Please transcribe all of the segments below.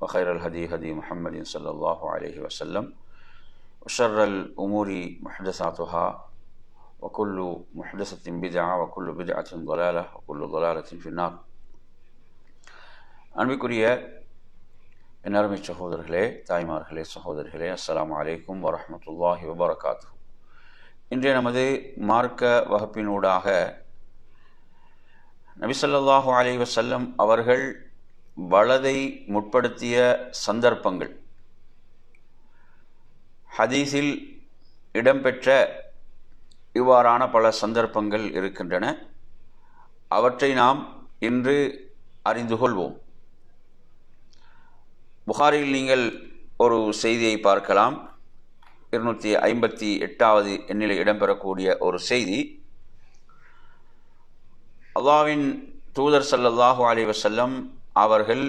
وخير الهدي هدي محمد صلى الله عليه وسلم وشر الأمور محدثاتها وكل محدثة بدعة وكل بدعة ضلالة وكل ضلالة في النار அன்பிற்குரிய என் அருமை சகோதரர்களே தாய்மார்களே சகோதரர்களே அஸ்ஸலாமு அலைக்கும் வரஹ்மத்துல்லாஹி வபரகாத்து இன்றைய நமது மார்க்க வகுப்பினூடாக நபிசல்லாஹு அலைஹி வஸல்லம் அவர்கள் வலதை முற்படுத்திய சந்தர்ப்பங்கள். ஹதீஸில் இடம்பெற்ற இவ்வாறான பல சந்தர்ப்பங்கள் இருக்கின்றன. அவற்றை நாம் இன்று அறிந்து கொள்வோம். புகாரில் நீங்கள் ஒரு செய்தியை பார்க்கலாம். இருநூற்றி ஐம்பத்தி எட்டாவது எண்ணிலை இடம்பெறக்கூடிய ஒரு செய்தி. அல்லாவின் தூதர் சல்லல்லாஹு அலி வசல்லம் அவர்கள்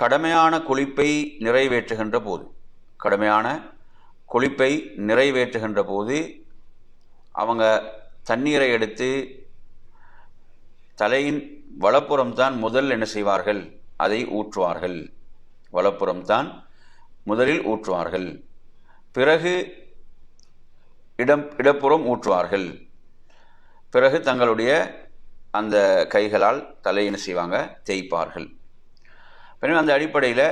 கடமையான குளிப்பை நிறைவேற்றுகின்ற போது கடமையான குளிப்பை நிறைவேற்றுகின்ற போது அவங்க தண்ணீரை எடுத்து தலையின் வலப்புறம் தான் முதல் என்ன செய்வார்கள்? அதை ஊற்றுவார்கள். வலப்புறம் தான் முதலில் ஊற்றுவார்கள். பிறகு இடம் இடப்புறம் ஊற்றுவார்கள். பிறகு தங்களுடைய அந்த கைகளால் தலையின செய்வாங்க? தேய்ப்பார்கள். எனவே அந்த அடிப்படையில்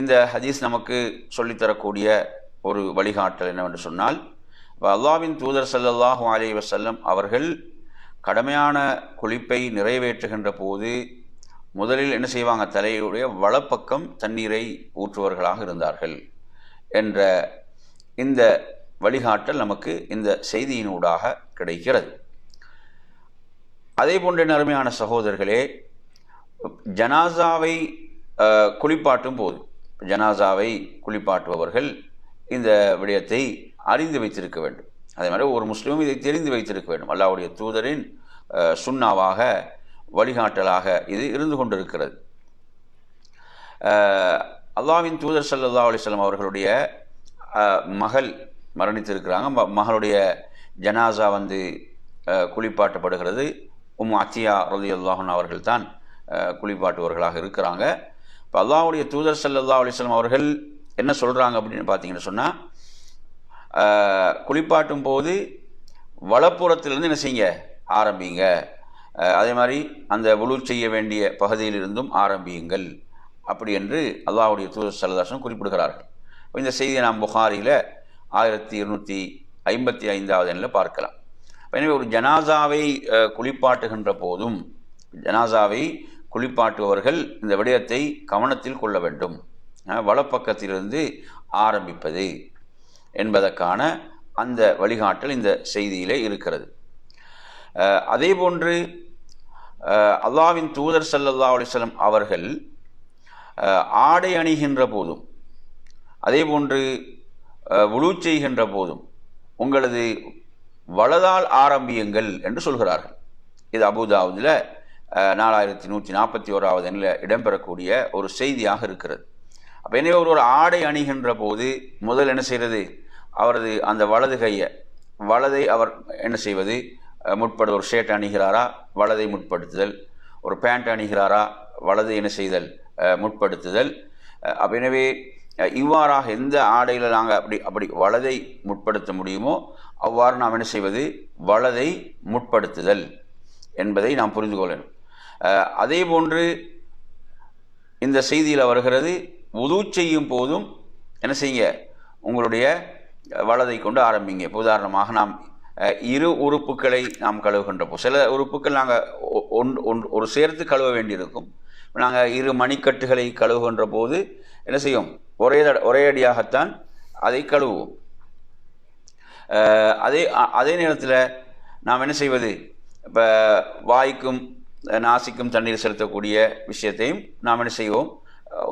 இந்த ஹதீஸ் நமக்கு சொல்லித்தரக்கூடிய ஒரு வழிகாட்டல் என்னவென்று சொன்னால் அல்லாவின் தூதர் சல்லாஹூ அலி வசல்லம் அவர்கள் கடமையான குளிப்பை நிறைவேற்றுகின்ற போது முதலில் என்ன செய்வாங்க? தலையுடைய வலப்பக்கம் தண்ணீரை ஊற்றுவர்களாக இருந்தார்கள் என்ற இந்த வழிகாட்டல் நமக்கு இந்த செய்தியினூடாக கிடைக்கிறது. அதே போன்ற அருமையான சகோதரர்களே ஜனாசாவை குளிப்பாட்டும் போது ஜனாசாவை குளிப்பாட்டுபவர்கள் இந்த விடயத்தை அறிந்து வைத்திருக்க வேண்டும். அதே மாதிரி ஒரு முஸ்லீமும் இதை தெரிந்து வைத்திருக்க வேண்டும். அல்லாவுடைய தூதரின் சுண்ணாவாக வழிகாட்டலாக இது இருந்து கொண்டிருக்கிறது. அல்லாவின் தூதர் சல்லா அலிஸ்லாம் அவர்களுடைய மகள் மரணித்திருக்கிறாங்க. மகளுடைய ஜனாசா வந்து குளிப்பாட்டப்படுகிறது. உம் அத்தியா ரதி அல்லாஹன் அவர்கள் தான் குளிப்பாட்டுவர்களாக இருக்கிறாங்க. இப்போ அல்லாவுடைய தூதர் சல்லா அலிஸ்லாம் அவர்கள் என்ன சொல்கிறாங்க அப்படின்னு பார்த்தீங்கன்னு சொன்னால் குளிப்பாட்டும் போது வலப்புறத்திலிருந்து என்ன செய்யுங்க? ஆரம்பிங்க. அதே மாதிரி அந்த உழு செய்ய வேண்டிய பகுதியிலிருந்தும் ஆரம்பியுங்கள். அப்படி என்று அல்லாவுடைய தூதர் சல்லதாசன் குறிப்பிடுகிறார்கள். இந்த செய்தியை நாம் புகாரியில் ஆயிரத்தி இருநூற்றி ஐம்பத்தி ஐந்தாவது எண்ணில் பார்க்கலாம். எனவே ஒரு ஜனாசாவை குளிப்பாட்டுகின்ற போதும் ஜனாசாவை குளிப்பாட்டுபவர்கள் இந்த விடயத்தை கவனத்தில் கொள்ள வேண்டும். வலப்பக்கத்திலிருந்து ஆரம்பிப்பது என்பதற்கான அந்த வழிகாட்டல் இந்த செய்தியிலே இருக்கிறது. அதே போன்று அல்லாவின் தூதர் சல்லல்லா அலிஸ்லம் அவர்கள் ஆடை அணிகின்ற போதும் அதே போன்று உழு செய்கின்ற போதும் உங்களது வலதால் ஆரம்பியுங்கள் என்று சொல்கிறார்கள். இது அபுதாவுதில் நாலாயிரத்தி நூற்றி நாற்பத்தி ஓராவது எண்ணில் இடம்பெறக்கூடிய ஒரு செய்தியாக இருக்கிறது. அப்போ எனவே ஒரு ஒரு ஆடை அணிகின்ற போது முதல் என்ன செய்கிறது அவரது அந்த வலது கையை வலதை அவர் என்ன செய்வது? முற்படு ஒரு ஷர்ட் அணிகிறாரா? வலதை முற்படுத்துதல். ஒரு பேண்ட் அணிகிறாரா? வலது என்ன செய்தல்? முற்படுத்துதல். அப்போ எனவே இவ்வாறாக எந்த ஆடையில் நாங்கள் அப்படி அப்படி வலதை முற்படுத்த முடியுமோ அவ்வாறு நாம் என்ன செய்வது? வலதை முற்படுத்துதல் என்பதை நாம் புரிந்து கொள்ளணும் அதே போன்று இந்த செய்தியில் வருகிறது உது செய்யும் போதும் என்ன செய்யுங்க? உங்களுடைய வலதை கொண்டு ஆரம்பிங்க. இப்போ உதாரணமாக நாம் இரு உறுப்புகளை நாம் கழுவுகின்ற போது சில உறுப்புகள் நாங்கள் ஒன் ஒன் ஒரு சேர்த்து கழுவ வேண்டியிருக்கும். நாங்கள் இரு மணிக்கட்டுகளை கழுவுகின்ற போது என்ன செய்யும்? ஒரே தட ஒரே அடியாகத்தான் அதை கழுவுவோம். அதே அதே நேரத்தில் நாம் என்ன செய்வது? இப்போ வாய்க்கும் நாசிக்கும் தண்ணீர் செலுத்தக்கூடிய விஷயத்தையும் நாம் என்ன செய்வோம்?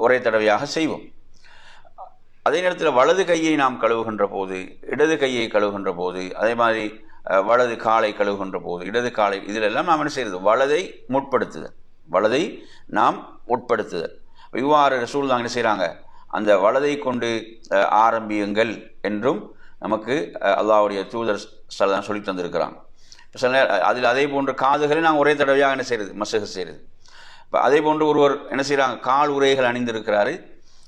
ஒரே தடவையாக செய்வோம். அதே நேரத்தில் வலது கையை நாம் கழுவுகின்ற போது இடது கையை கழுவுகின்ற போது அதே மாதிரி வலது காலை கழுவுகின்ற போது இடது காலை இதிலெல்லாம் நாம் என்ன செய்கிறது வலதை முற்படுத்துதல். வலதை நாம் உட்படுத்துதல். இவ்வாறு ரசூல் தான் என்ன செய்கிறாங்க அந்த வலதை கொண்டு ஆரம்பியுங்கள் என்றும் நமக்கு அல்லாவுடைய தூதர் சலதான் சொல்லி தந்திருக்கிறாங்க சில அதில் அதே போன்ற காதுகளை நாங்கள் ஒரே தடவையாக என்ன செய்கிறது மசகு செய்கிறது இப்போ அதே போன்று ஒருவர் என்ன செய்கிறாங்க கால் உரைகள் அணிந்திருக்கிறாரு.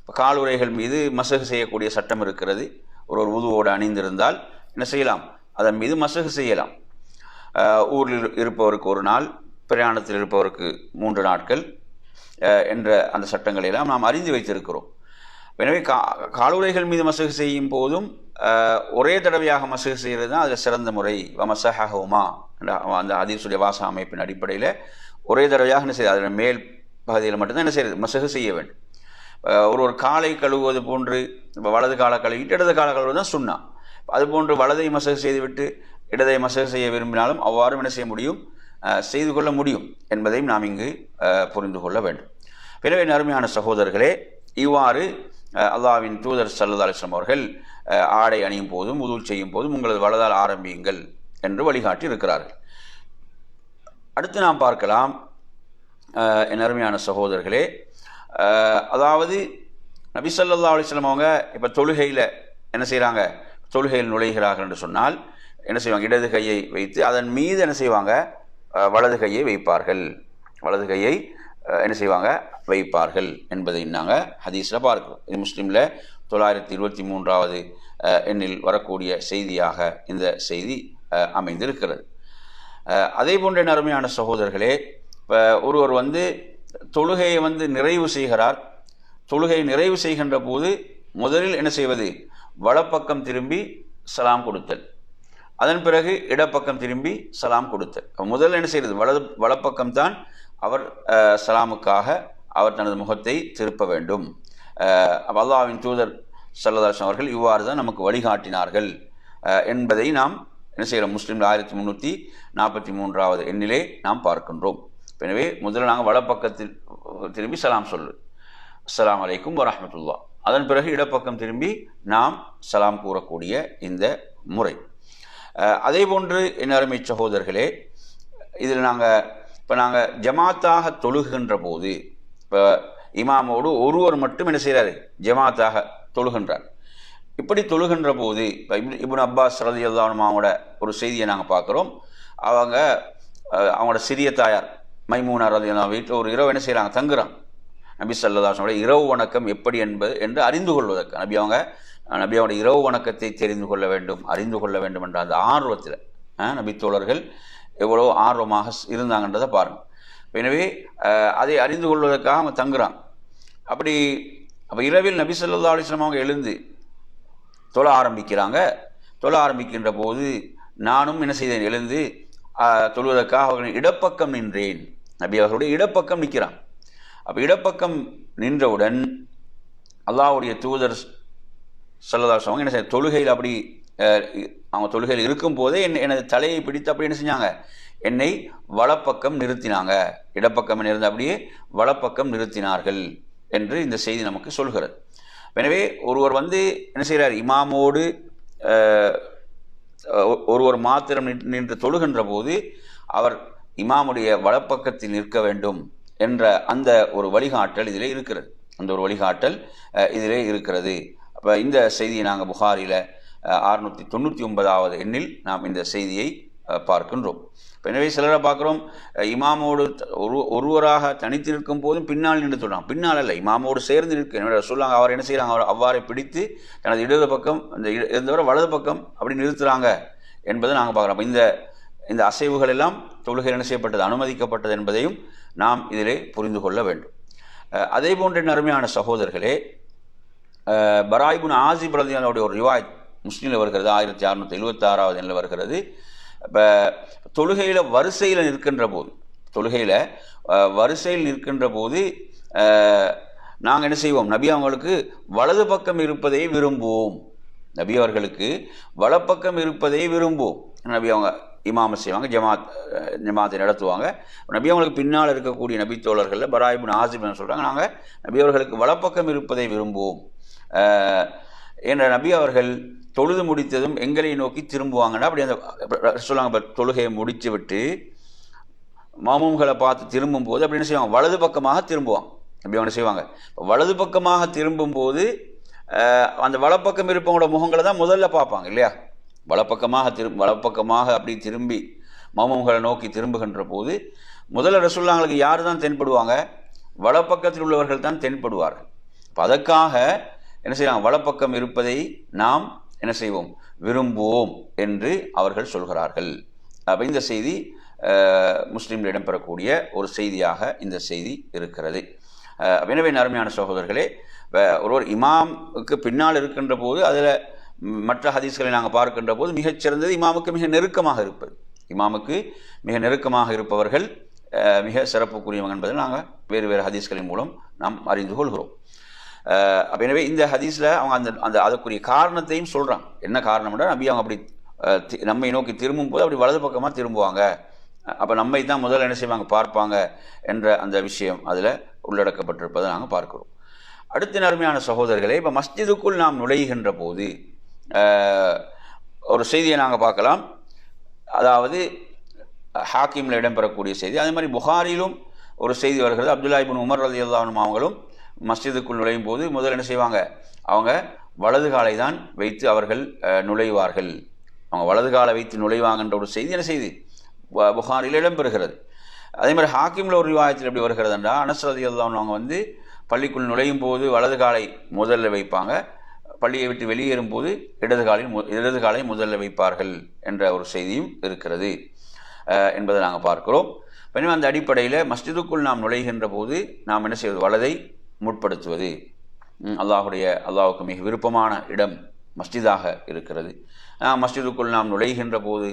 இப்போ கால் உரைகள் மீது மசகு செய்யக்கூடிய சட்டம் இருக்கிறது. ஒருவர் உதுவோடு அணிந்திருந்தால் என்ன செய்யலாம்? அதன் மீது மசகு செய்யலாம். ஊரில் இருப்பவருக்கு ஒரு நாள் பிரயாணத்தில் இருப்பவருக்கு மூன்று நாட்கள் என்ற அந்த சட்டங்களை எல்லாம் நாம் அறிந்து வைத்திருக்கிறோம். எனவே கா காலுரைகள் மீது மசகு செய்யும் போதும் ஒரே தடவையாக மசகு செய்கிறது தான் அதில் சிறந்த முறை. வமசஹுமா என்ற அந்த அதீசுடைய வாச அமைப்பின் அடிப்படையில் ஒரே தடவையாக என்ன செய்யுது அதில் மேல் பகுதியில் மட்டும்தான் என்ன செய்யுது மசகு செய்ய வேண்டும். ஒரு ஒரு காலை கழுவுவது போன்று இப்போ வலது காலை கழுவிட்டு இடது காலை கழுவுவது தான் சுண்ணா. அதுபோன்று வலதை மசகு செய்துவிட்டு இடதை மசகு செய்ய விரும்பினாலும் அவ்வாறு என்ன செய்ய முடியும்? செய்து கொள்ள முடியும் என்பதையும் நாம் இங்கு புரிந்து கொள்ள வேண்டும். எனவே அருமையான சகோதரர்களே இவ்வாறு அல்லாவின் அல்லாஹ்வின் தூதர் சல்லா அலிஸ்லாம் அவர்கள் ஆடை அணியும் போதும் உதூல் செய்யும் போதும் உங்களது வலதால் ஆரம்பியுங்கள் என்று வழிகாட்டி இருக்கிறார்கள். அடுத்து நாம் பார்க்கலாம் என் அருமையான சகோதரர்களே அதாவது நபி ஸல்லல்லாஹு அலிஸ்லாம் அவங்க இப்போ தொழுகையில் என்ன செய்கிறாங்க தொழுகையில் நுழைகிறார்கள் என்று சொன்னால் என்ன செய்வாங்க? இடது கையை வைத்து அதன் மீது என்ன செய்வாங்க? வலது கையை வைப்பார்கள். வலது கையை என்ன செய்வாங்க? வைப்பார்கள் என்பதை நாங்கள் ஹதீஸில் பார்க்கிறோம். இது முஸ்லீமில் தொள்ளாயிரத்தி இருபத்தி மூன்றாவது எண்ணில் வரக்கூடிய செய்தியாக இந்த செய்தி அமைந்திருக்கிறது. அதே போன்ற என் அருமையான சகோதரர்களே இப்போ ஒருவர் வந்து தொழுகையை வந்து நிறைவு செய்கிறார். தொழுகையை நிறைவு செய்கின்ற போது முதலில் என்ன செய்வது? வலப்பக்கம் திரும்பி சலாம் கொடுத்தல். அதன் பிறகு இடப்பக்கம் திரும்பி சலாம் கொடுத்தல். அப்ப முதல்ல என்ன செய்கிறது வலது வலப்பக்கம் தான் அவர் சலாமுக்காக அவர் தனது முகத்தை திருப்ப வேண்டும். அல்லாவின் தூதர் சல்லதாசன் அவர்கள் இவ்வாறு தான் நமக்கு வழிகாட்டினார்கள். என்பதை நாம் என்ன செய்கிறோம்? முஸ்லீம் ஆயிரத்தி முந்நூற்றி நாற்பத்தி மூன்றாவது எண்ணிலே நாம் பார்க்கின்றோம். எனவே முதல்ல நாங்கள் வலப்பக்கத்தில் திரும்பி சலாம் சொல்லு. அஸ்லாம் அலைக்கும் வரமத்துல்லா அதன் பிறகு இடப்பக்கம் திரும்பி நாம் சலாம் கூறக்கூடிய இந்த முறை. அதே போன்று என் அருமை சகோதரர்களே இதில் நாங்கள் இப்போ நாங்கள் ஜமாத்தாக தொழுகின்ற போது இப்போ இமாமோடு ஒருவர் மட்டும் என்ன செய்கிறாரு ஜமாத்தாக தொழுகின்றார். இப்படி தொழுகின்ற போது இப்போ இப்னு அப்பாஸ் ரதி அல்லாவுமாவோட ஒரு செய்தியை நாங்கள் பார்க்குறோம். அவங்க அவங்களோட சிறிய தாயார் மைமூனா ரதி அல்லா வீட்டில் ஒரு இரவு என்ன செய்கிறாங்க தங்குறாங்க. நபி சல்லதாசனோட இரவு வணக்கம் எப்படி என்பது என்று அறிந்து கொள்வதற்கு. நபி அவங்க நபி அவனுடைய இரவு வணக்கத்தை தெரிந்து கொள்ள வேண்டும் அறிந்து கொள்ள வேண்டும் என்ற அந்த ஆர்வத்தில் நபி தோழர்கள் எவ்வளோ ஆர்வமாக இருந்தாங்கன்றதை பாருங்கள் எனவே அதை அறிந்து கொள்வதற்காக அவன் தங்குறான். அப்படி அப்போ இரவில் நபி ஸல்லல்லாஹு அவங்க எழுந்து தொழ ஆரம்பிக்கிறாங்க. தொழ ஆரம்பிக்கின்ற போது நானும் என்ன செய்தேன்? எழுந்து தொழுவதற்காக அவர்கள் இடப்பக்கம் நின்றேன். நபி அவர்களுடைய இடப்பக்கம் நிற்கிறான். அப்போ இடப்பக்கம் நின்றவுடன் அல்லாவுடைய தூதர் செல்லதா அவங்க என்ன செய்ய தொழுகையில் அப்படி அவங்க தொழுகையில் இருக்கும் போதே என் எனது தலையை பிடித்து அப்படி என்ன செஞ்சாங்க? என்னை வலப்பக்கம் நிறுத்தினாங்க. இடப்பக்கம் இருந்து அப்படியே வலப்பக்கம் நிறுத்தினார்கள் என்று இந்த செய்தி நமக்கு சொல்கிறது. எனவே ஒருவர் வந்து என்ன செய்கிறார்? இமாமோடு ஒருவர் மாத்திரம் நின்று தொழுகின்ற போது அவர் இமாமுடைய வலப்பக்கத்தில் நிற்க வேண்டும் என்ற அந்த ஒரு வழிகாட்டல் இதிலே இருக்கிறது. அந்த ஒரு வழிகாட்டல் இதிலே இருக்கிறது. அப்போ இந்த செய்தியை நாங்கள் புகாரில் அறுநூற்றி தொண்ணூற்றி ஒன்பதாவது எண்ணில் நாம் இந்த செய்தியை பார்க்கின்றோம். எனவே சிலரை பார்க்குறோம் இமாமோடு ஒரு ஒருவராக தனித்து நிற்கும் போதும் பின்னால் நின்று சொல்கிறான் பின்னால் அல்ல இமாமோடு சேர்ந்து நிற்க. சொல்லாங்க அவர் என்ன செய்கிறாங்க அவர் அவ்வாறே பிடித்து தனது இடது பக்கம் இந்த இட- இருந்தவரை வலது பக்கம் அப்படி நிறுத்துகிறாங்க என்பதை நாங்கள் பார்க்குறோம். இந்த இந்த அசைவுகள் எல்லாம் தொழுகை என்ன செய்யப்பட்டது? அனுமதிக்கப்பட்டது என்பதையும் நாம் இதிலே புரிந்து கொள்ள வேண்டும். அதே போன்ற என் அருமையான சகோதரர்களே பராய்புன் ஆசிப் ரதியானுடைய ஒரு ரிவாய் முஸ்லீமில் வருகிறது. ஆயிரத்தி அறுநூற்றி எழுபத்தாறாவது எண்ணில் வருகிறது. இப்போ தொழுகையில் வரிசையில் நிற்கின்ற போது தொழுகையில் வரிசையில் நிற்கின்ற போது நாங்கள் என்ன செய்வோம்? நபி அவங்களுக்கு வலது பக்கம் இருப்பதை விரும்புவோம். நபி அவர்களுக்கு வலப்பக்கம் இருப்பதை விரும்புவோம். நபி அவங்க இமாம செய்வாங்க ஜமாத் ஜமாத்தை நடத்துவாங்க. நபி அவங்களுக்கு பின்னால் இருக்கக்கூடிய நபி தோழர்களில் பராயிபின் ஆசிபின் சொல்கிறாங்க நாங்கள் நபி அவர்களுக்கு வலப்பக்கம் இருப்பதை விரும்புவோம். என்ற நபி அவர்கள் தொழுது முடித்ததும் எங்களை நோக்கி திரும்புவாங்கன்னா அப்படி அந்த சொல்லுவாங்க தொழுகையை முடித்து விட்டு மாமூம்களை பார்த்து திரும்பும் போது அப்படி என்ன செய்வாங்க? வலது பக்கமாக திரும்புவாங்க. அப்படி அவங்க செய்வாங்க? வலது பக்கமாக திரும்பும் போது அந்த வலப்பக்கம் இருப்பவங்களோட முகங்களை தான் முதல்ல பார்ப்பாங்க இல்லையா? வலப்பக்கமாக திரும் வலப்பக்கமாக அப்படி திரும்பி மாமூம்களை நோக்கி திரும்புகின்ற போது முதல்ல ரசுல்லாங்களுக்கு யார் தான் தென்படுவாங்க? வலப்பக்கத்தில் உள்ளவர்கள் தான் தென்படுவார்கள். அதற்காக என்ன செய்வாங்க வலப்பக்கம் இருப்பதை நாம் என்ன செய்வோம்? விரும்புவோம் என்று அவர்கள் சொல்கிறார்கள். அப்போ இந்த செய்தி முஸ்லீமில் இடம்பெறக்கூடிய ஒரு செய்தியாக இந்த செய்தி இருக்கிறது. எனவே அருமையான சகோதரர்களே வ- ஒருவர் இமாமுக்கு பின்னால் இருக்கின்ற போது அதில் மற்ற ஹதீஸ்களை நாங்கள் பார்க்கின்ற போது மிகச்சிறந்தது இமாமுக்கு மிக நெருக்கமாக இருப்பது. இமாமுக்கு மிக நெருக்கமாக இருப்பவர்கள் மிக சிறப்புக்குரியவங்க என்பதை நாங்கள் வேறு வேறு ஹதீஸ்களின் மூலம் நாம் அறிந்து கொள்கிறோம். அப்போ எனவே இந்த ஹதீஸில் அவங்க அந்த அந்த அதற்குரிய காரணத்தையும் சொல்கிறாங்க என்ன காரணம்னா நபி அவங்க அப்படி தி- நம்மை நோக்கி திரும்பும் போது அப்படி வலது பக்கமாக திரும்புவாங்க. அப்போ நம்மை தான் முதல்ல என்ன செய்வாங்க? பார்ப்பாங்க என்ற அந்த விஷயம் அதில் உள்ளடக்கப்பட்டிருப்பதை நாங்கள் பார்க்குறோம். அடுத்த நேர்மையான சகோதரர்களே இப்போ மஸ்ஜிதுக்குள் நாம் நுழைகின்ற போது ஒரு செய்தியை நாங்கள் பார்க்கலாம். அதாவது ஹாக்கிமில் இடம்பெறக்கூடிய செய்தி. அதே மாதிரி புகாரிலும் ஒரு செய்தி வருகிறது. அப்துல்லா இபின் உமர் ரதி அல்லாஹனும் அவங்களும் மஸ்ஜிதுக்குள் நுழையும் போது முதல் என்ன செய்வாங்க? அவங்க வலது காலை தான் வைத்து அவர்கள் நுழைவார்கள். அவங்க வலது காலை வைத்து நுழைவாங்கன்ற ஒரு செய்தி என்ன செய்தி? புகாரில் இடம்பெறுகிறது. அதே மாதிரி ஹாக்கிமில் ஒரு விவாதத்தில் எப்படி வருகிறது என்றால் அனஸ் அவங்க வந்து பள்ளிக்குள் நுழையும் போது வலது காலை முதல்ல வைப்பாங்க. பள்ளியை விட்டு வெளியேறும் போது இடது காலில் மு- இடது காலை முதல்ல வைப்பார்கள் என்ற ஒரு செய்தியும் இருக்கிறது என்பதை நாங்கள் பார்க்கிறோம். எனவே அந்த அடிப்படையில் மஸ்ஜிதுக்குள் நாம் நுழைகின்ற போது நாம் என்ன செய்வது? வலதை முற்படுத்துவது அல்லாஹுடைய அல்லாஹுக்கு மிக விருப்பமான இடம் மஸ்ஜிதாக இருக்கிறது. நாம் மஸ்ஜிதுக்குள் நாம் நுழைகின்ற போது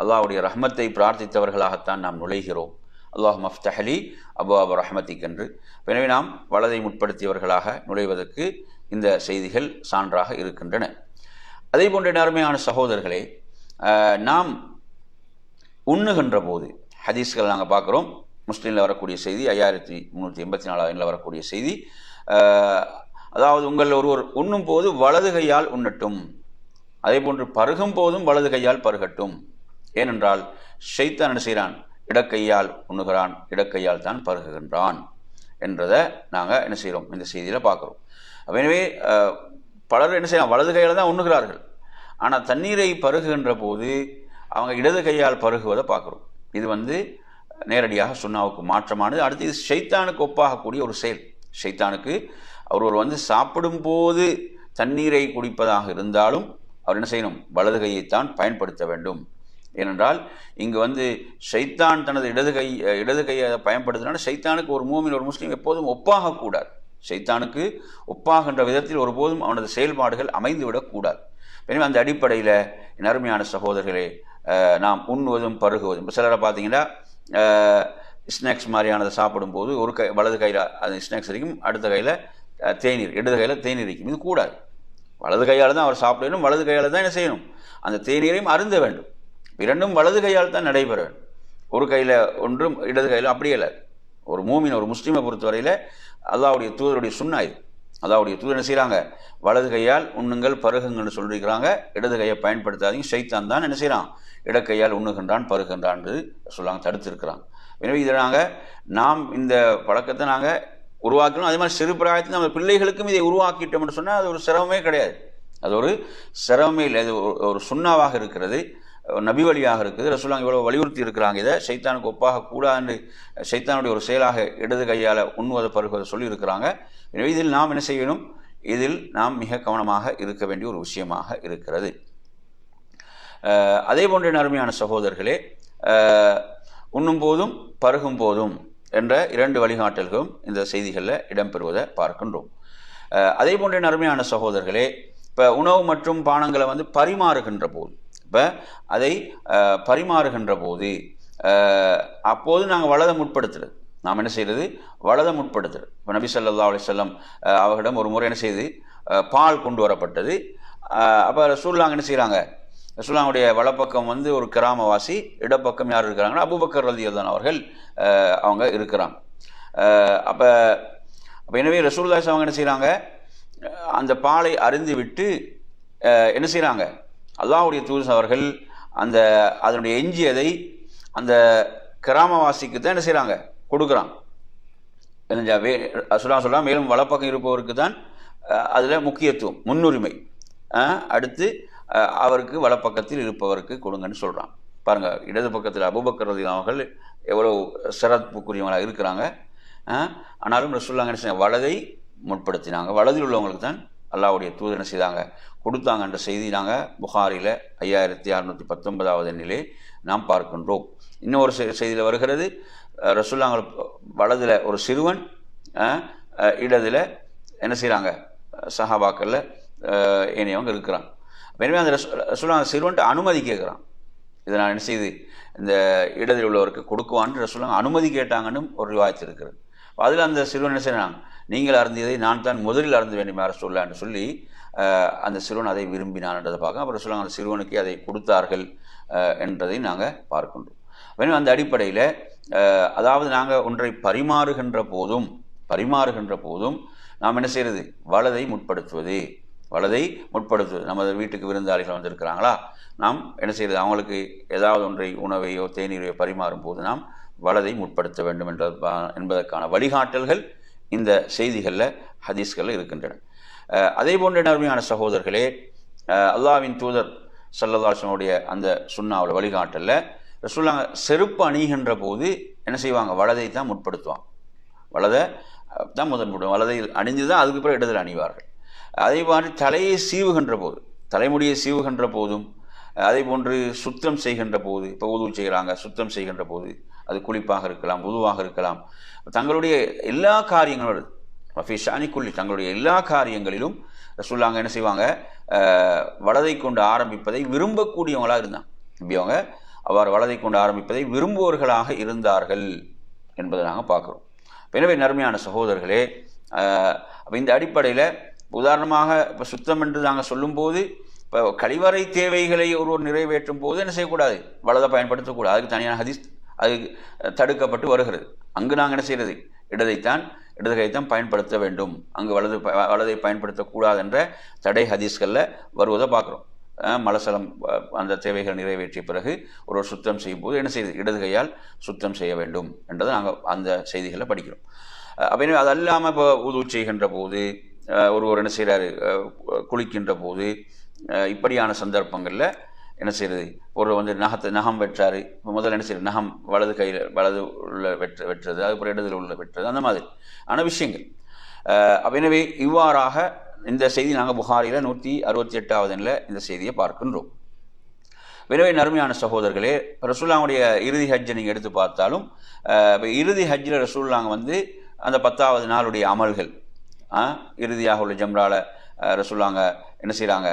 அல்லாஹுடைய ரஹ்மத்தை பிரார்த்தித்தவர்களாகத்தான் நாம் நுழைகிறோம். அல்லாஹ் மஃப்தஹலி அபு அபு ரஹ்மத்திக் எனவே நாம் வலதை முற்படுத்தியவர்களாக நுழைவதற்கு இந்த செய்திகள் சான்றாக இருக்கின்றன. அதே போன்ற நேர்மையான சகோதரர்களே நாம் உண்ணுகின்ற போது ஹதீஸ்கள் நாங்கள் பார்க்குறோம் முஸ்லீமில் வரக்கூடிய செய்தி ஐயாயிரத்தி முந்நூற்றி எண்பத்தி நாலாயிரத்தில் வரக்கூடிய செய்தி. அதாவது உங்கள் ஒருவர் உண்ணும் போது வலது கையால் உண்ணட்டும். அதே போன்று பருகும் போதும் வலது கையால் பருகட்டும். ஏனென்றால் ஷைத்தான் என்ன செய்கிறான்? இடக்கையால் உண்ணுகிறான். இடக்கையால் தான் பருகுகின்றான் என்றதை நாங்கள் என்ன செய்கிறோம் இந்த செய்தியில் பார்க்குறோம் எனவே பலர் என்ன செய்யலாம்? வலது கையால் தான் உண்ணுகிறார்கள். ஆனால் தண்ணீரை பருகுகின்ற போது அவங்க இடது கையால் பருகுவதை பார்க்குறோம் இது வந்து நேரடியாக சுண்ணாவுக்கு மாற்றமானது. அடுத்து இது ஷைத்தானுக்கு ஒப்பாகக்கூடிய ஒரு செயல். ஷைத்தானுக்கு ஒருவர் வந்து சாப்பிடும்போது தண்ணீரை குடிப்பதாக இருந்தாலும் அவர் என்ன செய்யணும்? வலது கையைத்தான் பயன்படுத்த வேண்டும். ஏனென்றால் இங்கு வந்து ஷைத்தான் தனது இடது கை இடது கையை பயன்படுத்தினால ஷைத்தானுக்கு ஒரு மூமின் ஒரு முஸ்லீம் எப்போதும் ஒப்பாகக்கூடாது. ஷைத்தானுக்கு ஒப்பாகின்ற விதத்தில் ஒருபோதும் அவனது செயல்பாடுகள் அமைந்து விடக்கூடாது எனவே அந்த அடிப்படையில் என் அருமையான சகோதரர்களே நாம் உண்ணுவதும் பருகுவதும். இப்போ சிலரை பார்த்தீங்கன்னா ஸ்நாக்ஸ் மாதிரியானதை சாப்பிடும்போது ஒரு கை வலது கையில் அந்த ஸ்நாக்ஸ் இருக்கும் அடுத்த கையில் தேநீர் இடது கையில் தேநீர் இருக்கும் இது கூடாது. வலது கையால் தான் அவர் சாப்பிடணும் வலது கையால் தான் என்ன செய்யணும்? அந்த தேநீரையும் அருந்த வேண்டும். இரண்டும் வலது கையால் தான் நடைபெற வேண்டும். ஒரு கையில் ஒன்றும் இடது கையில் அப்படியே இல்லை ஒரு மூமின் ஒரு முஸ்லீமை பொறுத்தவரையில் அல்லாவுடைய தூதருடைய சுண்ணா இது. அதாவது தூதர் என்ன செய்கிறாங்க வலது கையால் உண்ணுங்கள் பருகுங்கள்னு சொல்லியிருக்கிறாங்க. இடது கையை பயன்படுத்தாதீங்க. சைத்தான் தான் என்ன செய்கிறான் இடக்கையால் உண்ணுகின்றான் பருகின்றான் சொல்லுவாங்க சொல்லாங்க தடுத்திருக்கிறாங்க. எனவே இதை நாங்கள் நாம் இந்த பழக்கத்தை நாங்கள் உருவாக்கணும் அதே மாதிரி சிறு பிராயத்தில் நம்ம பிள்ளைகளுக்கும் இதை உருவாக்கிட்டோம்னு சொன்னால் அது ஒரு சிரமமே கிடையாது. அது ஒரு சிரமமே இல்லை. அது ஒரு- ஒரு சுண்ணாவாக இருக்கிறது. நபி வழியாக இருக்குது. ரசூலாங்க இவ்வளோ வலியுறுத்தி இருக்கிறாங்க. இதை சைத்தானுக்கு ஒப்பாக கூடாது சைத்தானுடைய ஒரு செயலாக இடது கையால் உண்ணுவதை பருகுவதை சொல்லியிருக்கிறாங்க எனவே இதில் நாம் என்ன செய்யணும்? இதில் நாம் மிக கவனமாக இருக்க வேண்டிய ஒரு விஷயமாக இருக்கிறது. அதே போன்ற அருமையான சகோதரர்களே உண்ணும் போதும் பருகும் போதும் என்ற இரண்டு வழிகாட்டல்களும் இந்த செய்திகளில் இடம்பெறுவதை பார்க்கின்றோம். அதே போன்ற அருமையான சகோதரர்களே இப்போ உணவு மற்றும் பானங்களை வந்து பரிமாறுகின்ற போது இப்போ அதை பரிமாறுகின்ற போது அப்போது நாங்கள் வலதை முற்படுத்துறது. நாம் என்ன செய்கிறது வலதை முற்படுத்துறது. இப்போ நபி ஸல்லல்லாஹு அலிசல்லம் அவர்களிடம் ஒரு முறை என்ன செய்து பால் கொண்டு வரப்பட்டது. அப்போ ரசூல்லாங்க என்ன செய்கிறாங்க ரசூல்லாவுடைய வலப்பக்கம் வந்து ஒரு கிராமவாசி இடப்பக்கம் யார் இருக்கிறாங்கன்னா அபூபக்கர் ரலியல்லாஹு அவர்கள் அவங்க இருக்கிறாங்க. அப்போ அப்போ எனவே ரசூல்லாஸ் அவங்க என்ன செய்கிறாங்க அந்த பாலை அருந்து விட்டு என்ன செய்கிறாங்க அல்லாவுடைய தூதர் அவர்கள் அந்த அதனுடைய எஞ்சியதை அந்த கிராமவாசிக்கு தான் என்ன செய்கிறாங்க கொடுக்குறான். வே சொல்லாம் சொல்லலாம் மேலும் வலப்பக்கம் இருப்பவருக்கு தான் அதில் முக்கியத்துவம் முன்னுரிமை. அடுத்து அவருக்கு வலப்பக்கத்தில் இருப்பவருக்கு கொடுங்கன்னு சொல்கிறான் பாருங்கள் இடது பக்கத்தில் அபுபக்கர் அவர்கள் எவ்வளோ சிறப்புக்குரியவங்களாக இருக்கிறாங்க. ஆனாலும் ரசூல்லாங்க என்ன செய்ய வலதை முற்படுத்தினாங்க. வலதில் உள்ளவங்களுக்கு தான் அல்லாவுடைய தூதர் என்ன செய்தாங்க? கொடுத்தாங்கன்ற செய்தி நாங்கள் புகாரில் ஐயாயிரத்தி அறநூற்றி பத்தொன்பதாவது எண்ணிலே நாம் பார்க்கின்றோம். இன்னொரு செ- செய்தியில் வருகிறது ரசுல்லாங்கள் வலதில் ஒரு சிறுவன் இடதில் என்ன செய்கிறாங்க சஹாபாக்களில் ஏனையவங்க இருக்கிறான் எனவே அந்த ரசுல்லாங்க சிறுவன்ட்டு அனுமதி கேட்குறான் இதை நான் என்ன செய்து இந்த இடத்தில் உள்ளவருக்கு கொடுக்குவான்னு ரசுல்லாங்க அனுமதி கேட்டாங்கன்னு ஒரு ரிவாயத்து இருக்கிறது அதில் அந்த சிறுவன் என்ன செய்கிறாங்க நீங்கள் அருந்தியதை நான் தான் முதலில் அறிந்து வேண்டும் யார சொல்லி அந்த சிறுவன் அதை விரும்பினான்றதை பார்க்க அப்புறம் சொல்லுவாங்க அந்த சிறுவனுக்கு அதை கொடுத்தார்கள் என்றதை நாங்கள் பார்க்கின்றோம். எனவே அந்த அடிப்படையில் அதாவது நாங்கள் ஒன்றை பரிமாறுகின்ற போதும் பரிமாறுகின்ற போதும் நாம் என்ன செய்கிறது வலதை முற்படுத்துவது. வலதை முற்படுத்துவது நமது வீட்டுக்கு விருந்தாளிகள் வந்திருக்கிறாங்களா? நாம் என்ன செய்கிறது அவங்களுக்கு ஏதாவது ஒன்றை உணவையோ தேநீரையோ பரிமாறும் போது நாம் வலதை முற்படுத்த வேண்டும் என்ற என்பதற்கான வழிகாட்டல்கள் இந்த செய்திகளில் ஹதீஸ்களில் இருக்கின்றன. அதே போன்ற நேர்மையான சகோதரர்களே அல்லாவின் அல்லாஹ்வின் தூதர் சல்லதாசனுடைய அந்த சுண்ணாவில் வழிகாட்டலில் ரசூல்லாங்க செருப்பு அணிகின்ற போது என்ன செய்வாங்க? வலதை தான் முற்படுத்துவாங்க. வலதை தான் முதன் முடும் வலதை அணிந்து தான் அதுக்கு பிறகு இடத்தில் அணிவார்கள். அதே மாதிரி தலையை சீவுகின்ற போது தலைமுடியை சீவுகின்ற போதும் அதே போன்று சுத்தம் செய்கின்ற போது இப்போ உதவு செய்கிறாங்க சுத்தம் செய்கின்ற போது அது குளிப்பாக இருக்கலாம் உதுவாக இருக்கலாம். தங்களுடைய எல்லா காரியங்களும் ரஃபி ஷானிக்குள்ளி தங்களுடைய எல்லா காரியங்களிலும் ரசூல்லாங்க என்ன செய்வாங்க? வலதை கொண்டு ஆரம்பிப்பதை விரும்பக்கூடியவங்களாக இருந்தாங்க. இப்படி அவங்க? அவர் வலதை கொண்டு ஆரம்பிப்பதை விரும்புவர்களாக இருந்தார்கள் என்பதை நாங்கள் பார்க்குறோம். எனவே நர்மையான சகோதரர்களே இந்த அடிப்படையில் உதாரணமாக இப்போ சுத்தம் என்று நாங்கள் சொல்லும்போது இப்போ கழிவறை தேவைகளை ஒருவர் நிறைவேற்றும் போது என்ன செய்யக்கூடாது? வலதை பயன்படுத்தக்கூடாது. அதுக்கு தனியான ஹதிஸ் அது தடுக்கப்பட்டு வருகிறது. அங்கு நாங்கள் என்ன செய்கிறது இடதைத்தான் இடது கைத்தான் பயன்படுத்த வேண்டும். அங்கு வலது ப- வலதை பயன்படுத்தக்கூடாது என்ற தடை ஹதீஸ்களில் வருவதை பார்க்குறோம். மலசலம் அந்த தேவைகள் நிறைவேற்றிய பிறகு ஒரு சுத்தம் செய்யும் போது என்ன செய்து இடது கையால் சுத்தம் செய்ய வேண்டும் என்றதை நாங்கள் அந்த செய்திகளை படிக்கிறோம். அப்படின்னு அது அல்லாமல் இப்போ உது செய்கின்ற போது ஒருவர் என்ன செய்கிறாரு குளிக்கின்ற போது இப்படியான சந்தர்ப்பங்களில் என்ன செய்யறது? ஒரு வந்து நகத்தை நகம் வெட்டுறாரு இப்போ முதல்ல என்ன செய்யறது? நகம் வலது கையில் வலது உள்ள வெற்ற வெட்டுறது அதுக்கப்புறம் இடதுல உள்ள வெட்டுறது அந்த மாதிரி. ஆன விஷயங்கள். எனவே இவ்வாறாக இந்த செய்தி நாங்கள் புகாரியில் நூற்றி அறுபத்தி எட்டாவது எண்ணில் இந்த செய்தியை பார்க்கின்றோம். எனவே நறுமையான சகோதரர்களே ரசூல்லாவுடைய இறுதி ஹஜ்ஜை நீங்கள் எடுத்து பார்த்தாலும் இப்போ இறுதி ஹஜ்ஜில் ரசூல்லாங்க வந்து அந்த பத்தாவது நாளுடைய அமல்கள் இறுதியாக உள்ள ஜம்ராவில் ரசூல்லாங்க என்ன செய்கிறாங்க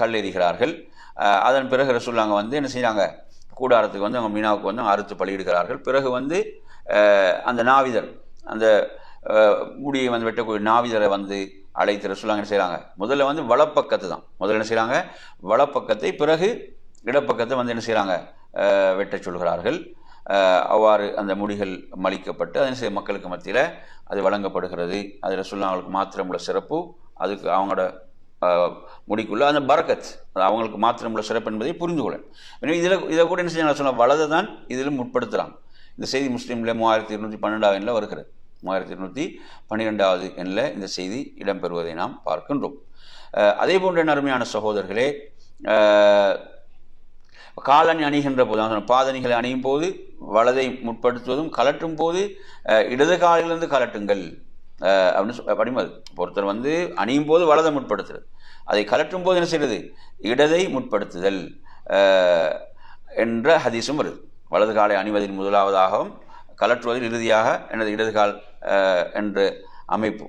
கல் எறிகிறார்கள் அதன் பிறகு ரசூல்லாங்க வந்து என்ன செய்கிறாங்க கூடாரத்துக்கு வந்து அவங்க மீனாவுக்கு வந்து அறுத்து பலியிடுகிறார்கள். பிறகு வந்து அந்த நாவிதர் அந்த முடியை வந்து வெட்டக்கூடிய நாவிதரை வந்து அழைத்து ரசூலாங்க என்ன செய்கிறாங்க முதல்ல வந்து வலப்பக்கத்து தான். முதல்ல என்ன செய்கிறாங்க வலப்பக்கத்தை பிறகு இடப்பக்கத்தை வந்து என்ன செய்கிறாங்க வெட்டச் சொல்கிறார்கள். அவ்வாறு அந்த முடிகள் மலிக்கப்பட்டு அதன் செய்ய மக்களுக்கு மத்தியில் அது வழங்கப்படுகிறது. அதில் சொல்லாங்களுக்கு மாத்திரம் உள்ள சிறப்பு. அதுக்கு அவங்களோட முடிக்குள்ள அந்த பரக்கத் அது அவங்களுக்கு மாத்திரம் உள்ள சிறப்பு என்பதை புரிந்து கொள்ளேன் எனவே இதில் இதை கூட என்ன செய்யலாம் சொன்ன வலதை தான் இதிலும் முற்படுத்தலாம் இந்த செய்தி முஸ்லீமில் மூவாயிரத்தி இருநூற்றி பன்னெண்டாவது எண்ணில் வருகிறது. மூவாயிரத்தி இருநூற்றி பன்னிரெண்டாவது எண்ணில் இந்த செய்தி இடம்பெறுவதை நாம் பார்க்கின்றோம். அதே போன்ற அருமையான சகோதரர்களே காலணி அணிகின்ற போது நான் பாதணிகளை அணியும் போது வலதை முற்படுத்துவதும் கலட்டும் போது இடது காலிலிருந்து கலட்டுங்கள். அப்படின்னு படிமது. ஒருத்தர் வந்து அணியும் போது வலதை முற்படுத்துறது அதை கலற்றும் போது என்ன செய்கிறது? இடதை முற்படுத்துதல் என்ற ஹதீஸும் வருது. வலது காலை அணிவதில் முதலாவதாகவும் கலற்றுவதில் இறுதியாக எனது இடது கால் அமைப்பு.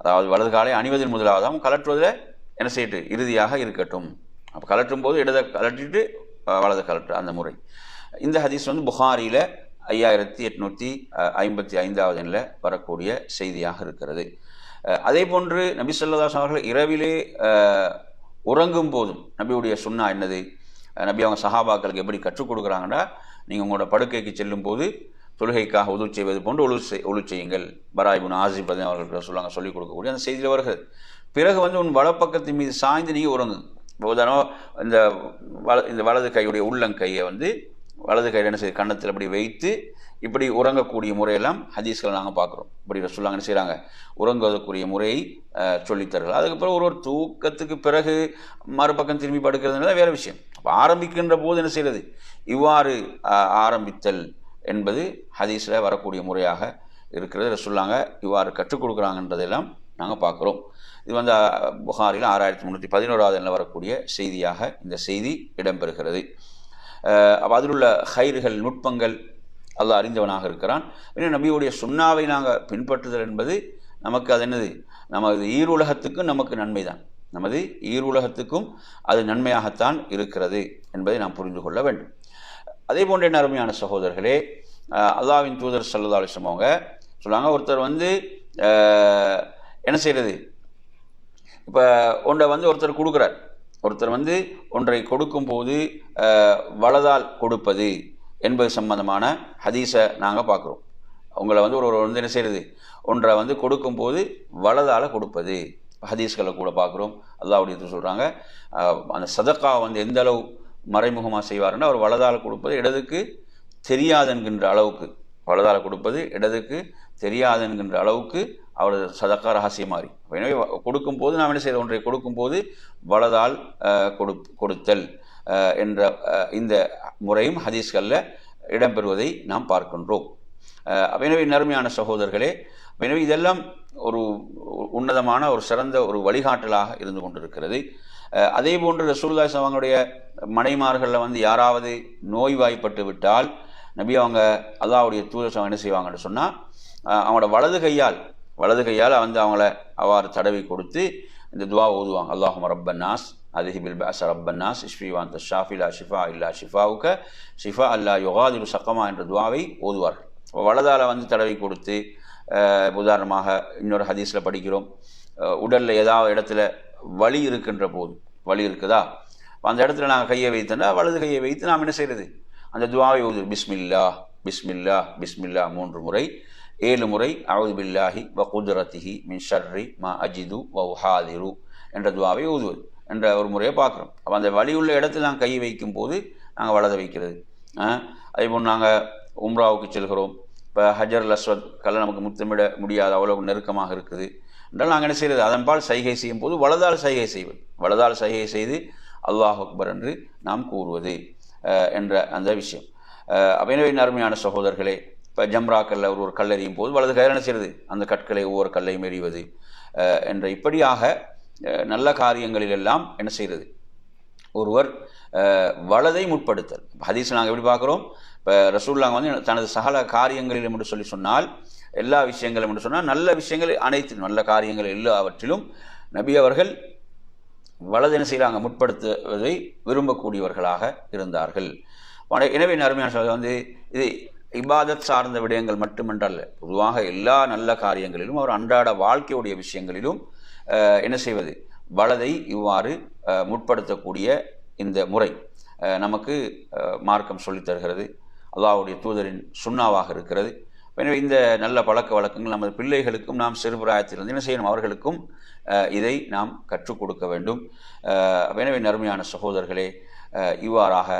அதாவது வலது காலை அணிவதில் முதலாவதாகவும் கலற்றுவதில் என்ன செய்யட்டு இறுதியாக இருக்கட்டும். அப்போ கலட்டும் போது இடதை கலட்டிட்டு வலது கலட்டு அந்த முறை. இந்த ஹதீஸ் வந்து புகாரியில் ஐயாயிரத்தி எட்நூற்றி ஐம்பத்தி ஐந்தாவது எண்ணில் வரக்கூடிய செய்தியாக இருக்கிறது. அதே போன்று நபி சொல்லதாஸ் அவர்கள் இரவிலே உறங்கும் போதும் நபியுடைய சுண்ணா என்னது? நபி அவங்க சஹாபாக்களுக்கு எப்படி கற்றுக் கொடுக்குறாங்கன்னா நீங்கள் உங்களோட படுக்கைக்கு செல்லும் போது தொழுகைக்காக உதவு செய்வது போன்று ஒழு செய் ஒழு செய்யுங்கள். பராய்புன் ஆசிப் பதின் சொல்லுவாங்க சொல்லிக் கொடுக்கக்கூடிய அந்த செய்தியில் வருகிறது. பிறகு வந்து உன் வலப்பக்கத்தின் மீது சாய்ந்து நீங்கள் உறங்கு. உதாரணம் இந்த வல இந்த வலது கையுடைய உள்ளங்கையை வந்து வலது கையில் என்ன செய்யுது கன்னத்தில் அப்படி வைத்து இப்படி உறங்கக்கூடிய முறையெல்லாம் ஹதீஸ்களை நாங்கள் பார்க்குறோம். இப்படி சொல்லுவாங்க என்ன செய்கிறாங்க உறங்குவதற்குரிய முறையை அஹ், அதுக்கப்புறம் ஒரு ஒரு தூக்கத்துக்கு பிறகு மறுபக்கம் திரும்பி படுக்கிறதுனால வேறு விஷயம். அப்போ ஆரம்பிக்கின்ற போது என்ன செய்கிறது இவ்வாறு ஆரம்பித்தல் என்பது ஹதீஸில் வரக்கூடிய முறையாக இருக்கிறது. ரசுல்லாங்க இவ்வாறு கற்றுக் கொடுக்குறாங்கன்றதெல்லாம் நாங்கள் பார்க்குறோம். இது வந்து புகாரில் ஆறாயிரத்தி முந்நூற்றி பதினோராவது எண்ணில் வரக்கூடிய செய்தியாக இந்த செய்தி இடம்பெறுகிறது. அதில் உள்ள ஹைர்கள் நுட்பங்கள் அல்ல அறிந்தவனாக இருக்கிறான். இன்னும் நபியுடைய சுண்ணாவை நாங்கள் பின்பற்றுதல் என்பது நமக்கு அது என்னது? நமது ஈருலகத்துக்கும் நமக்கு நன்மைதான். நமது ஈருலகத்துக்கும் அது நன்மையாகத்தான் இருக்கிறது என்பதை நாம் புரிந்து கொள்ள வேண்டும். அதே போன்ற என்ன அருமையான சகோதரர்களே அல்லாவின் தூதர் சல்லா அலிஸ்லம் அவங்க சொல்லுவாங்க ஒருத்தர் வந்து என்ன செய்கிறது இப்போ ஒன்றை வந்து ஒருத்தர் கொடுக்குறார். ஒருத்தர் வந்து ஒன்றை கொடுக்கும்போது வலதால் கொடுப்பது. என்பது சம்பந்தமான ஹதீஸை நாங்கள் பார்க்குறோம். உங்களை வந்து ஒரு ஒரு வந்து என்ன செய்கிறது ஒன்றை வந்து கொடுக்கும்போது வலதால் கொடுப்பது. ஹதீஸ்களை கூட பார்க்குறோம். அல்லாவுடைய சொல்கிறாங்க அந்த சதக்கா வந்து எந்த அளவு மறைமுகமாக செய்வாருன்னா அவர் வலதால் கொடுப்பது இடதுக்கு தெரியாது என்கின்ற அளவுக்கு. வலதால் கொடுப்பது இடதுக்கு தெரியாது என்கின்ற அளவுக்கு அவரது சதக்கா ரகசியம் மாறி. எனவே கொடுக்கும்போது நாம் என்ன செய்யறோம் ஒன்றை கொடுக்கும்போது வலதால் கொடு கொடுத்தல். என்ற இந்த முறையும் ஹதீஸ்களில் இடம்பெறுவதை நாம் பார்க்கின்றோம். எனவே நறுமையான சகோதரர்களே எனவே இதெல்லாம் ஒரு உன்னதமான ஒரு சிறந்த ஒரு வழிகாட்டலாக இருந்து கொண்டிருக்கிறது. அதே போன்று ரசூலுல்லாஹி அவங்களுடைய மனைமார்களில் வந்து யாராவது நோய்வாய்ப்பட்டு விட்டால் நபி அவங்க அல்லாவுடைய தூதர் என்ன செய்வாங்கன்னு சொன்னால் அவங்களோட வலது கையால் வலது கையால் வந்து அவங்கள அவ்வாறு தடவி கொடுத்து இந்த துவா ஓதுவாங்க. அல்லாஹும் ரப்பன்னாஸ் அதிஹிபில் பாஸ் ரப்பன்னாஸ் இஷ்ஃபிவாந்த ஷாஃபிலா ஷிஃபா இல்லா ஷிஃபாவுக்க ஷிஃபா அல்லா யுகாதிரு சக்கமா என்ற துவாவை ஓதுவார்கள் வலதால் வந்து தடவி கொடுத்து உதாரணமாக இன்னொரு ஹதீஸில் படிக்கிறோம். உடலில் ஏதாவது இடத்துல வலி இருக்கின்ற போது வலி இருக்குதா? அந்த இடத்துல நாங்கள் கையை வைத்தோன்னா வலது கையை வைத்து நாம் என்ன செய்கிறது அந்த துவாவை ஓது பிஸ்மில்லா பிஸ்மில்லா பிஸ்மில்லா மூன்று முறை. ஏழு முறை அவது பில்லாஹி வ குதுரத்திஹி மின் ஷர்ரி மா அஜிது வ உஹாதிரு என்ற துவாவை ஓதுவது என்ற ஒரு முறையை பார்க்குறோம். அப்போ அந்த வழியுள்ள உள்ள இடத்துல நாங்கள் கை வைக்கும் போது நாங்கள் வலதை வைக்கிறது. அதேபோல் நாங்கள் உம்ராவுக்கு செல்கிறோம். இப்போ ஹஜர் லஸ்வத் கலை நமக்கு முத்தமிட முடியாது அவ்வளோ நெருக்கமாக இருக்குது. என்றால் நாங்கள் என்ன செய்கிறது அதன்பால் சைகை செய்யும் போது வலதால் சைகை செய்வது. வலதால் சைகை செய்து அல்லாஹ் அக்பர் என்று நாம் கூறுவது என்ற அந்த விஷயம். அஹ், எனவே அருமையான சகோதரர்களே இப்போ ஜம்ராக்கல்ல ஒரு ஒரு கல்லறியும் போது வலது கையில் என்ன செய்கிறது அந்த கற்களை ஒவ்வொரு கல்லையும் எறிவது என்ற இப்படியாக நல்ல காரியங்களிலெல்லாம் என்ன செய்கிறது ஒருவர் வலதை முற்படுத்தல். ஹதீஸ் நாங்கள் எப்படி பார்க்குறோம்? இப்போ ரசூல்லாங்க வந்து தனது சகல காரியங்களிலும் என்று சொல்லி சொன்னால் எல்லா விஷயங்களும் என்று சொன்னால் நல்ல விஷயங்கள் அனைத்து நல்ல காரியங்கள் எல்லாவற்றிலும் நபி அவர்கள் வலது என்ன செய்கிறாங்க முற்படுத்துவதை விரும்பக்கூடியவர்களாக இருந்தார்கள். எனவே அருமையான சொல்ல வந்து இது இபாதத் சார்ந்த விடயங்கள் மட்டுமன்றல்ல. பொதுவாக எல்லா நல்ல காரியங்களிலும் அவர் அன்றாட வாழ்க்கையுடைய விஷயங்களிலும் என்ன செய்வது? வலதை இவ்வாறு முற்படுத்தக்கூடிய இந்த முறை நமக்கு மார்க்கம் சொல்லித் தருகிறது. தூதரின் சுண்ணாவாக இருக்கிறது. எனவே இந்த நல்ல பழக்க வழக்கங்கள் நமது பிள்ளைகளுக்கும் நாம் சிறுபிராயத்திலிருந்து என்ன செய்யணும்? அவர்களுக்கும் இதை நாம் கற்றுக் கொடுக்க வேண்டும். எனவே நறுமையான சகோதரர்களே இவ்வாறாக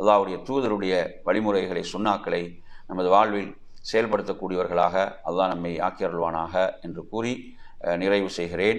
அல்லாவுடைய தூதருடைய வழிமுறைகளை சுண்ணாக்களை நமது வாழ்வில் செயல்படுத்தக்கூடியவர்களாக அல்லாஹ் நம்மை ஆக்கியருள்வானாக என்று கூறி நிறைவு செய்கிறேன்.